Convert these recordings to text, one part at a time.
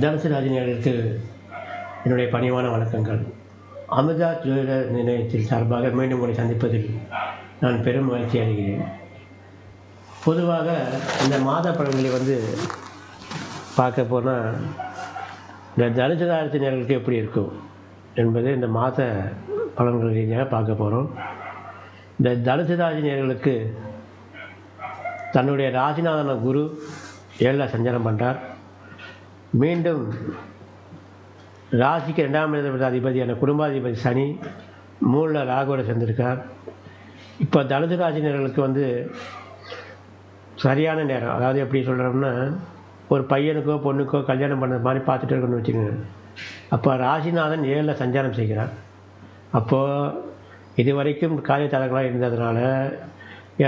தனுசு ராஜினியர்களுக்கு என்னுடைய பணிவான வணக்கங்கள். அமிர்தா ஜோதிட நிலையத்தில் சார்பாக மீண்டும் உங்களை சந்திப்பதில் நான் பெரும் மகிழ்ச்சி அடைகிறேன். பொதுவாக இந்த மாத படங்களை வந்து பார்க்க போனால் இந்த தனுசு ராஜினியர்களுக்கு எப்படி இருக்கும் என்பது இந்த மாத பலன்கள் ரீதியாக பார்க்க போகிறோம் இந்த தனுசு ராஜினியர்களுக்கு தன்னுடைய ராசிநாதன குரு ஏழில் சஞ்சாரம் பண்ணுறார் மீண்டும் ராசிக்கு ரெண்டாம் இடத்துல அதிபதியான குடும்பாதிபதி சனி மூணில் ராகுவோட சேர்ந்திருக்கார். இப்போ தனுசு ராசினர்களுக்கு வந்து சரியான நேரம். அதாவது எப்படி சொல்கிறோம்னா ஒரு பையனுக்கோ பொண்ணுக்கோ கல்யாணம் பண்ணுறது மாதிரி பார்த்துட்டு இருக்கணும்னு வச்சுக்கோங்க. அப்போ ராசிநாதன் ஏழில் சஞ்சாரம் செய்கிறார். அப்போது இது வரைக்கும் காரிய தலைகளாக இருந்ததுனால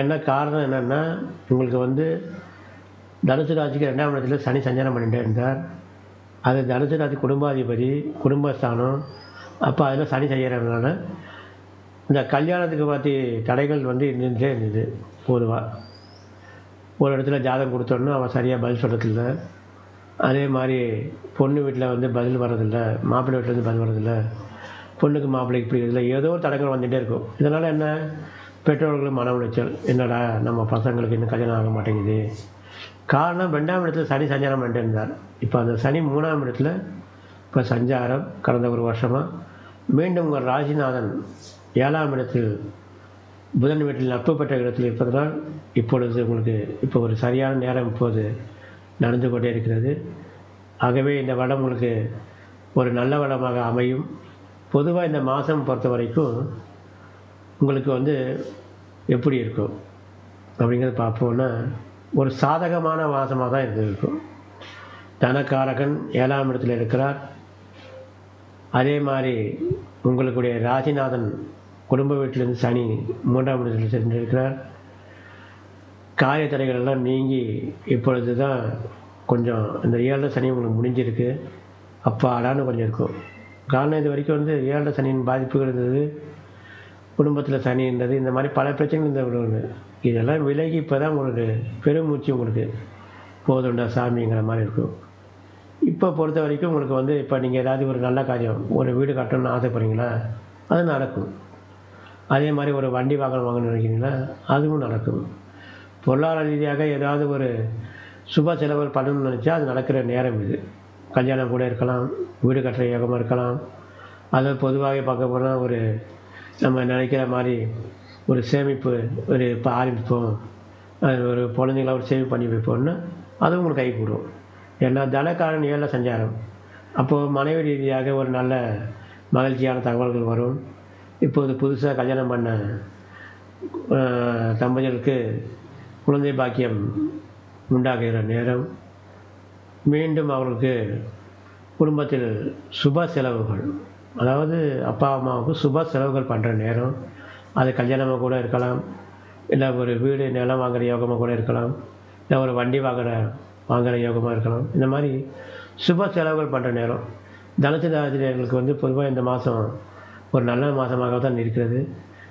என்ன காரணம் என்னென்னா உங்களுக்கு வந்து தனுசு ராசிக்கு ரெண்டாம் இடத்துல சனி சஞ்சாரம் பண்ணிகிட்டே இருந்தார். அது தனுசு ராசி குடும்பாதிபதி குடும்பஸ்தானம். அப்போ அதில் சனி செய்கிறதுனால இந்த கல்யாணத்துக்கு பற்றி தடைகள் வந்து இருந்துகிட்டே இருந்தது பொதுவாக ஒரு இடத்துல ஜாதகம் கொடுத்தோன்னா அவன் சரியாக பதில் சொல்கிறதில்ல அதே மாதிரி பொண்ணு வீட்டில் வந்து பதில் வர்றதில்ல மாப்பிள்ளை வீட்டில் வந்து பதில் வர்றதில்ல. பொண்ணுக்கு மாப்பிள்ளைக்கு பிடிக்கிறதில்ல ஏதோ ஒரு தடங்கள் வந்துகிட்டே இருக்கும். இதனால் என்ன? பெற்றோர்களுக்கு மன உளைச்சல். என்னடா நம்ம பசங்களுக்கு இன்னும் கல்யாணம் ஆக மாட்டேங்குது. காரணம் ரெண்டாம் இடத்துல சனி சஞ்சாரம் பண்ணிட்டு இருந்தார் இப்போ அந்த சனி மூணாம் இடத்துல இப்போ சஞ்சாரம் கடந்த ஒரு வருஷமாக மீண்டும் உங்கள் ராஜிநாதன் ஏழாம் இடத்தில் புதன் வீட்டில் நட்பு பெற்ற இடத்தில் இருப்பதனால் இப்பொழுது உங்களுக்கு இப்போ ஒரு சரியான நேரம் இப்போது நடந்து கொண்டே இருக்கிறது. ஆகவே இந்த வடம் உங்களுக்கு ஒரு நல்ல வடமாக அமையும். பொதுவாக இந்த மாதம் பொறுத்த வரைக்கும் உங்களுக்கு வந்து எப்படி இருக்கும்? அப்படிங்கிறத பார்ப்போன்னா ஒரு சாதகமான மாதமாக தான் இருந்திருக்கும். தனக்காரகன் ஏழாம் இடத்தில் இருக்கிறார். அதே மாதிரி உங்களுடைய ராசிநாதன் குடும்ப வீட்டிலிருந்து சனி மூன்றாம் இடத்தில் சென்றிருக்கிறார். காரிய தடைகள் எல்லாம் நீங்கி இப்பொழுது தான் கொஞ்சம் இந்த ஏழரை சனி உங்களுக்கு முடிஞ்சிருக்கு. அப்பாடான்னு கொஞ்சம் இருக்கும். காரணம் இது வரைக்கும் வந்து ஏழரை சனியின் பாதிப்புகள் இருந்தது. குடும்பத்தில் சனி இருந்தது. இந்த மாதிரி பல பிரச்சனைகள் இருந்தது. ஒன்று இதெல்லாம் விலகி இப்போ தான் உங்களுக்கு பெருமூச்சு உங்களுக்கு போதுண்டா சாமிங்கிற மாதிரி இருக்கும். இப்போ பொறுத்த வரைக்கும் உங்களுக்கு வந்து இப்போ நீங்கள் ஏதாவது ஒரு நல்ல காரியம் ஒரு வீடு கட்டணும்னு ஆசைப்படுறீங்களா? அது நடக்கும். அதே மாதிரி ஒரு வண்டி வாகனம் வாங்கணும்னு நினைக்கிறீங்களா? அதுவும் நடக்கும். பொருளாதார ரீதியாக ஏதாவது ஒரு சுப செலவுகள் பண்ணணும்னு நினச்சா அது நடக்கிற நேரம் இது. கல்யாணம் கூட இருக்கலாம் வீடு கட்டுற யோகமாக இருக்கலாம். அது பொதுவாகவே பார்க்க போனால் ஒரு நம்ம நினைக்கிற மாதிரி ஒரு சேமிப்பு ஒரு இப்போ ஆரம்பிப்போம். அது ஒரு குழந்தைங்களா ஒரு சேமிப்பு பண்ணி வைப்போம்னா அது உங்களுக்கு கை கூடும் ஏன்னா தனக்காரன் ஏழை சஞ்சாரம். அப்போது மனைவி ரீதியாக ஒரு நல்ல மகிழ்ச்சியான தகவல்கள் வரும். இப்போது புதுசாக கல்யாணம் பண்ண தம்பதிகளுக்கு குழந்தை பாக்கியம் உண்டாகுகிற நேரம். மீண்டும் அவர்களுக்கு குடும்பத்தில் சுப செலவுகள் அதாவது அப்பா அம்மாவுக்கு சுப செலவுகள் பண்ணுற நேரம். அது கல்யாணமாக கூட இருக்கலாம். இல்லை ஒரு வீடு நிலம் வாங்குகிற யோகமாக கூட இருக்கலாம். இல்லை ஒரு வண்டி வாங்குகிற வாங்குகிற யோகமாக இருக்கலாம். இந்த மாதிரி சுப செலவுகள் பண்ணுற நேரம். தனுசு ராசிரியர்களுக்கு வந்து பொதுவாக இந்த மாதம் ஒரு நல்ல மாதமாக தான் இருக்கிறது.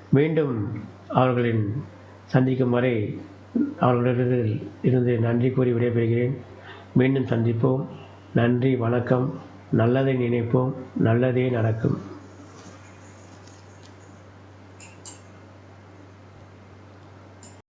மீண்டும் அவர்களின் சந்திக்கும் வரை அவர்களிடத்தில் இருந்து நன்றி கூறி விடைபெறுகிறேன். மீண்டும் சந்திப்போம். நன்றி வணக்கம். நல்லதை நினைப்போம். நல்லதே நடக்கும்.